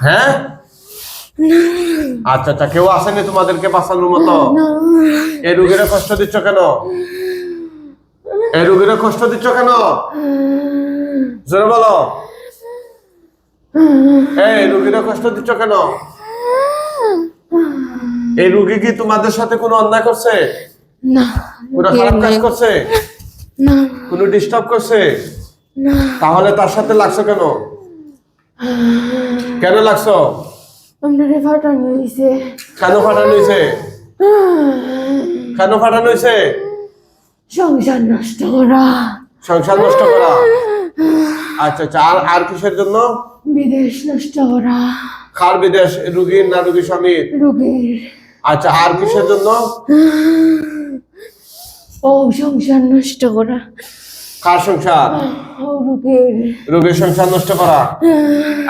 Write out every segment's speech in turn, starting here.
হ্যাঁ? আচ্ছা আচ্ছা কেউ আসেনি তোমাদেরকে বাঁচানোর মতো? এই রুগীরা কষ্ট দিচ্ছ কেন? এই রুগীরা কষ্ট দিচ্ছ কেন? জোরে বলো। এই রুগীরা কষ্ট দিচ্ছ কেন? এই রুগী কি তোমাদের সাথে কোনো অন্যায় করছে? না। কোনো খারাপ কাজ করছে? না। কোনো ডিস্টার্ব করছে? না। তাহলে তার সাথে লাগছো কেন? কেন লাগছো? আমরা রে ফাটানো হয়েছে কেন ফাটানো হয়েছে কেন ফাটানো হয়েছে সংসার নষ্ট করা। সংসার নষ্ট করা? আচ্ছা আচ্ছা আর আর কিসের জন্য? বিদেশ নষ্ট করা। কার বিদেশ? রুগীর না রুগী স্বামীর? রোগীর। আচ্ছা আর কিসের জন্য? ও সংসার নষ্ট করা। কার সংসার? রোগীর। সংসার নষ্ট করা।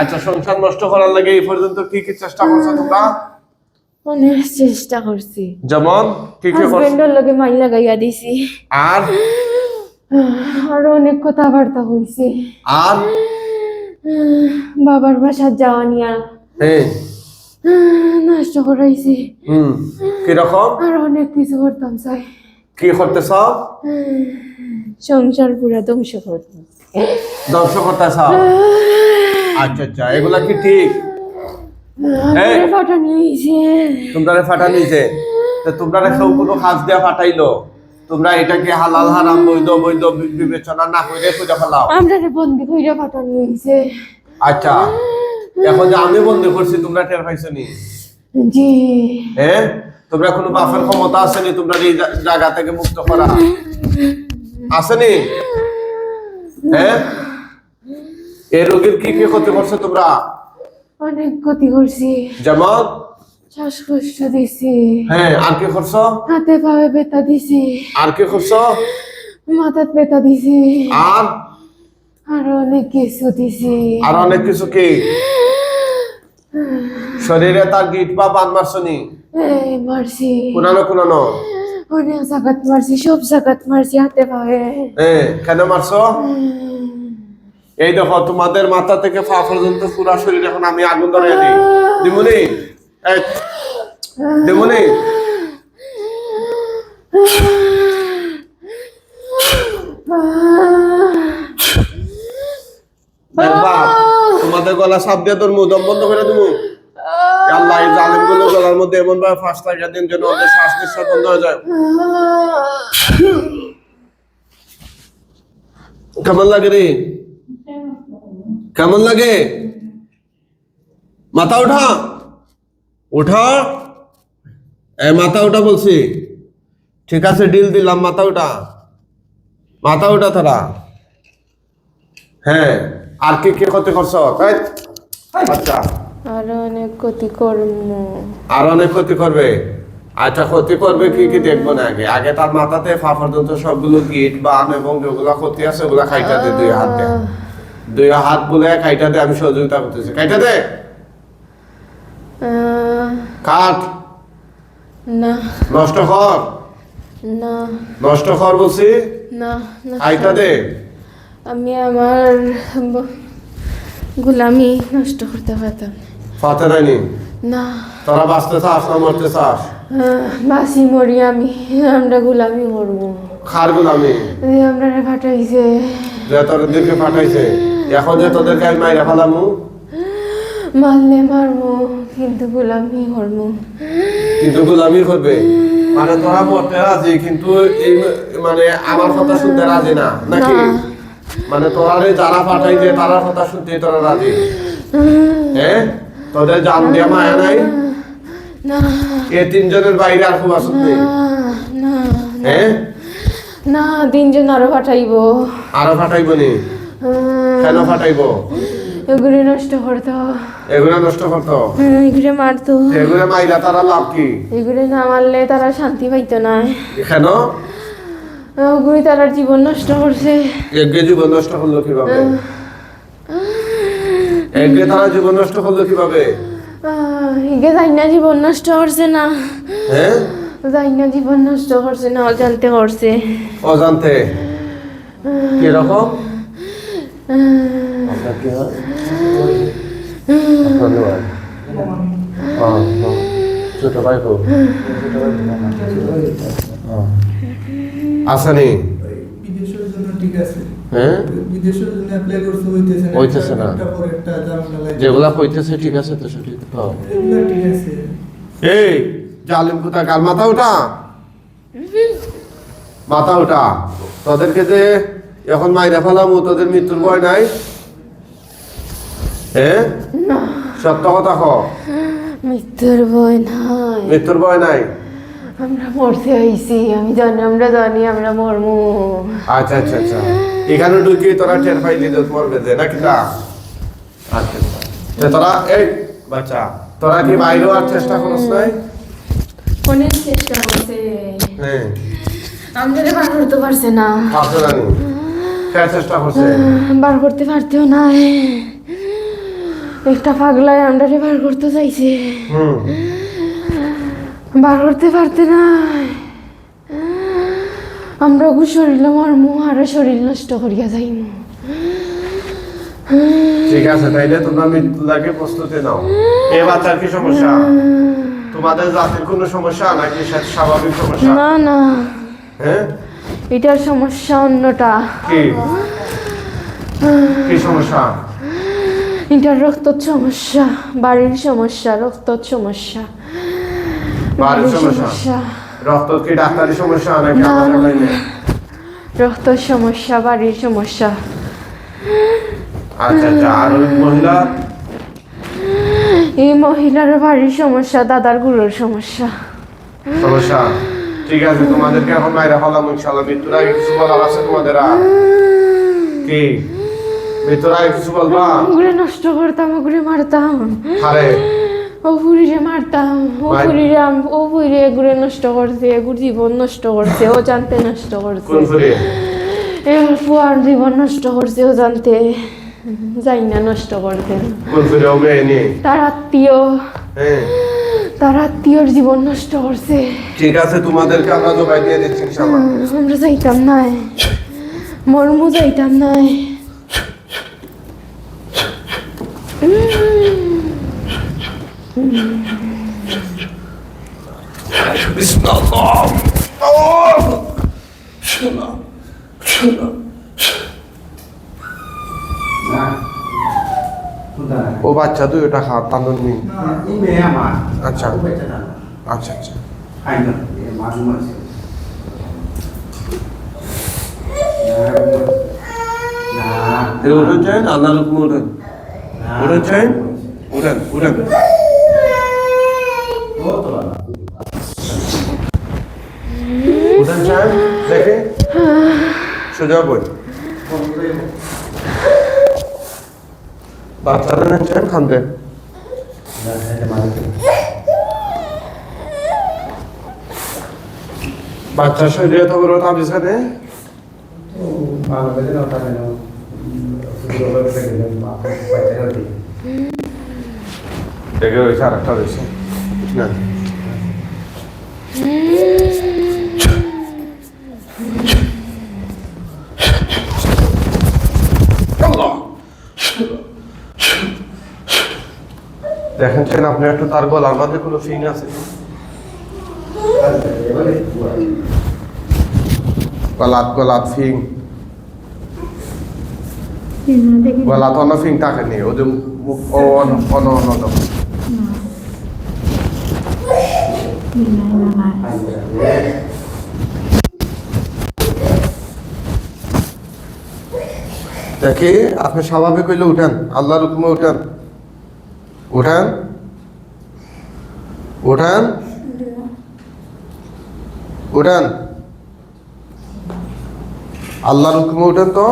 আচ্ছা সংসার নষ্ট করার লাগে এই পর্যন্ত কি কি চেষ্টা করছ তোমরা? অনেক চেষ্টা করছি। যেমন কি কি হাজবেন্ডের লগে মাই লাগাইয়া দিছি। আর? আরও অনেক কথাবার্তা হয়েছে আর? বাবার বাসার যাওয়া নিয়া। হ্যাঁ নষ্ট করাইছি। হুম। কীরকম? আর অনেক কিছু করতাম চাই। কি করতেছ? সংসার পুরা ধ্বংস করতাম ধ্বংস করতেছ আচ্ছা আচ্ছা এগুলা কি ঠিক? তোমরা ফাটা নিয়েছে। তো তোমরা কোনো কাজ দেওয়া ফাটাইলো? তোমরা এটাকে হালাল হারাম বৈধ বৈধ বিবেচনা না করে খুঁজে ফেলাও। আমরা বন্দি কইরা ফাটানি হয়েছে আচ্ছা এখন যে আমি বন্ধ করছি তোমরা টের পাইছো নি? জি। হ্যাঁ? তোমরা কোনো বাফের ক্ষমতা আসেনি তোমরা এই জায়গা থেকে মুক্ত করা? আসেনি? হ্যাঁ? এই রোগীর কি কি ক্ষতি করছ তোমরা? অনেক ক্ষতি করছি। যেমন শ্বাসকষ্ট দিছি। হ্যাঁ আর কি করছ? হাতে পায়ে বেতা দিছি। আর কি করছ? বেতা দিছি। আর? আর অনেক কিছু দিছি। আর অনেক কিছু কি? শরীরে তার গিট পা বান মারছনি মারছি। কোনানো কোনানো। অনেক জাগাত মারছি সব জাগাত মারছি হাতে পায়ে কেন মারছো? এই দেখো তোমাদের মাথা থেকে পা পর্যন্ত পুরা শরীর এখন আমি আগুন ধরে দিই। দিমুনি? দিমুনি? তোমাদের গলা সাপ দিয়ে তোর মুখ দম বন্ধ করে দেবো আল্লাহ এই জালিমগুলো গলার মধ্যে এমন ভাবে ফাঁস দিন যেন ওদের শ্বাস নিঃশ্বাস বন্ধ হয়ে যায়। কেমন লাগে রে? কেমন লাগে? মাথা উঠা এ, মাথা উঠা বলছি। ঠিক আছে, ডিল দিলাম, মাথা উঠা মাথা উঠা তারা। হ্যাঁ আর কি কি ক্ষতি করছ? আচ্ছা। আর অনেক ক্ষতি কর্ম আর অনেক ক্ষতি করবে? আচ্ছা ক্ষতি করবে কি কি দেখব না আগে? আগে তার মাথাতে ফা পর্যন্ত সবগুলো গিট বান এবং যেগুলো ক্ষতি আছে ওগুলো খাইটা দে দুই হাত দে। দুই হাত বলে খাইটা দে আমি সহযোগিতা করতেছি। খাইটা দে! কাট! না। নষ্ট কর! না। নষ্ট কর বলছি? না না। খাইটা দে! আমি আমার গোলামি নষ্ট করতে পারতাম না। ফাতে দেয়নি না। তোরা বাঁচতে চাস না মরতে চাস? বাসি মরি আমি। আমরা গোলামি করব। খার গুলামি। আমরা ফাটাইছে। যে তোদেরকে পাঠাইছে এখন যে তোদেরকে আমি মাইরা ফেলামু। মারলে মারবো কিন্তু গোলামি করব। কিন্তু গোলামি করবে। মানে তোরা মরতে রাজি কিন্তু এই মানে আমার কথা শুনতে রাজি না নাকি? মানে তোরা যারা পাঠাইছে তারা কথা শুনতে তোরা রাজি। হ্যাঁ? তোদের জান দিয়া মায়া নাই? এ তিনজনের বাইরে আর খুব আসুন নেই। হ্যাঁ? না তিনজন আরও ফাটাইবো। আরও ফাটাইব নি? কেন ফাটাইব? এগুলি নষ্ট করতো। এগুলো নষ্ট করতো? এগুলি মারতো। এগুলো মাইরা তারা লাভ কি? এগুলি না মারলে তারা শান্তি পাইতো না। কেন? ওগুলি তারার জীবন নষ্ট করছে। এগে জীবন নষ্ট করল কীভাবে? এগে তারা জীবন নষ্ট করল কীভাবে? আহ, এগে না জীবন নষ্ট করছে না। হ্যাঁ যাই না জীবন নষ্ট করছে না অজান্তে করছে অজান্তে? কীরকম। ছোট ভাই হোক আসেনি? ঠিক আছে হ্যাঁ? বিদেশের জন্য অ্যাপ্লাই করতে হইতেছে না। যেগুলা কইতেছে ঠিক আছে তো সঠিক হ্যাঁ। ঠিক এই জালিম কোথা কাল মাথা উঠা মাথা উঠা তোদেরকে যে এখন মাইরা ফেলাম তোদের মৃত্যুর ভয় নাই? হ্যাঁ সত্য কথা ক। মৃত্যুর ভয় নাই। মৃত্যুর ভয় নাই? আমরা মরতে আইছি আমি জানি আমরা জানি আমরা মরমু আচ্ছা আচ্ছা আচ্ছা। এখানে ঢুকি তোরা টের পাইলি তো মরবে যে নাকি তা আচ্ছা আচ্ছা। তোরা এই বাচ্চা তোরা কি বাইরে আর চেষ্টা করছ নাই? অনেক চেষ্টা করছে। হ্যাঁ। আমরা বার করতে পারছে না। পারছ কে চেষ্টা করছে? বার করতে পারতেও নাই। একটা পাগলায় আমরা বার করতে চাইছে। হুম। বার করতে পারতে না আমরা গু শরীর মরমু আর শরীর নষ্ট করিয়া যাইমু। ঠিক আছে তাইলে তোমরা প্রস্তুতি নাও। এ বাচ্চার কি সমস্যা? তোমাদের জাতির কোনো সমস্যা নাকি স্বাভাবিক সমস্যা? না না। হ্যাঁ এটার সমস্যা অন্যটা। কি? কি সমস্যা? এটার রক্তর সমস্যা বাড়ির সমস্যা রক্তর সমস্যা। বাড়ির সমস্যা। রক্ত কি ডাক্তারি সমস্যা নাকি আমাদের না, লাইনে সমস্যা বাড়ির সমস্যা। আচ্ছা আচ্ছা আর ওই মহিলা? এই মহিলার বাড়ির সমস্যা দাদারগুলোর সমস্যা। সমস্যা? ঠিক আছে তোমাদেরকে এখন বাইরে হলাম ইনশাল্লাহ মৃত্যুর আগে কিছু বলার আছে তোমাদের আর। কি? মৃত্যুর আগে কিছু বলবা? ওগুলো নষ্ট করতাম ওগুলো মারতাম। আরে ও বুড়িরে মারতাম ও বুড়িরে ও বুড়িরে এগুলো নষ্ট করছে এগুর জীবন নষ্ট করছে ও জানতে নষ্ট করছে। ফুয়ার জীবন নষ্ট করছে ও জানতে যাই না নষ্ট নিয়ে? তার আত্মীয়। হ্যাঁ। তার আত্মীয়র জীবন নষ্ট করছে। ঠিক আছে তোমাদেরকে আমরা জবাই দিয়ে দিচ্ছি আমরা যাইতাম নাই মর্মু যাইতাম নাই ও বাচ্চা তুই ওটা খা মেয়ে আমার আচ্ছা। আচ্ছা। আচ্ছা উঠেন চাই আল্লাহ রকম উঠেন উঠেন চাই উঠেন উঠেন ও তো না চাই দেখে। সোজা বই বাচ্চারা চাই খান দেন বাচ্চার শরীরে তো বড় তাবিজ বাচ্চা দিই দেখে রয়েছে আর রয়েছে না। দেখেন চেন আপনি একটু তার গলার মধ্যে কোনো ফিং আছে? গলাত গলাত ফিং গলাত অন্য ফিং থাকে নি ওদের মুখ ও অন অন অন অন। দেখি, আপনি স্বাভাবিক হইলে উঠেন, আল্লাহর হুকুমে উঠেন। উঠেন উঠেন উঠেন আল্লাহর হুকুমে উঠেন তো?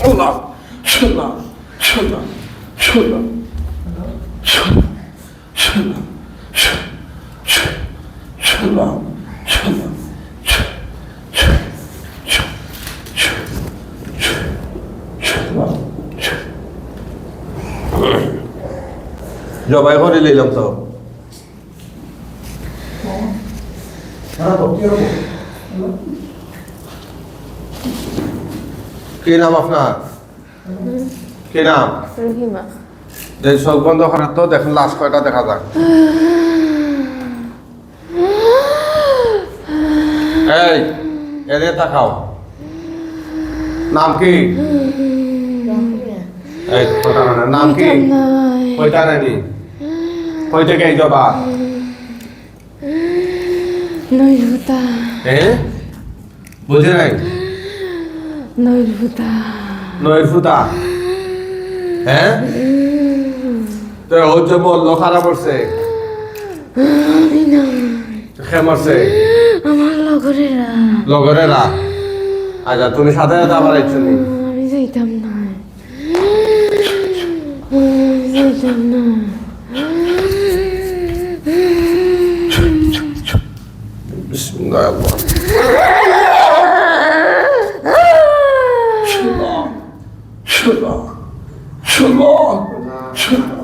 আল্লাহ আল্লাহ আল্লাহ আল্লাহ আল্লাহ জবাই করে নিলাম তো কি নাম আপনার? কি নাম? এই চোখ বন্ধ করার তো দেখুন লাস্ট কয়টা দেখা যাক। এই এদিকে তাকাও। নাম কি? এই মানে নাম কি? কয়টা নানি নানি কই থেকে এই জবা? নৈভূতা হ্যাঁ বুঝে নাই? নৈভূতা নয়ের ফুতা হ্যাঁ তো যে বলল খারাপ করছে আমার লগরেরা। লগরেরা? আচ্ছা তুমি সাথে সাথে আবার আইছো নি? আমি যাইতাম না। আমি যাইতাম না। Bismillah Allah. Şuna, şuna, şuna, şuna.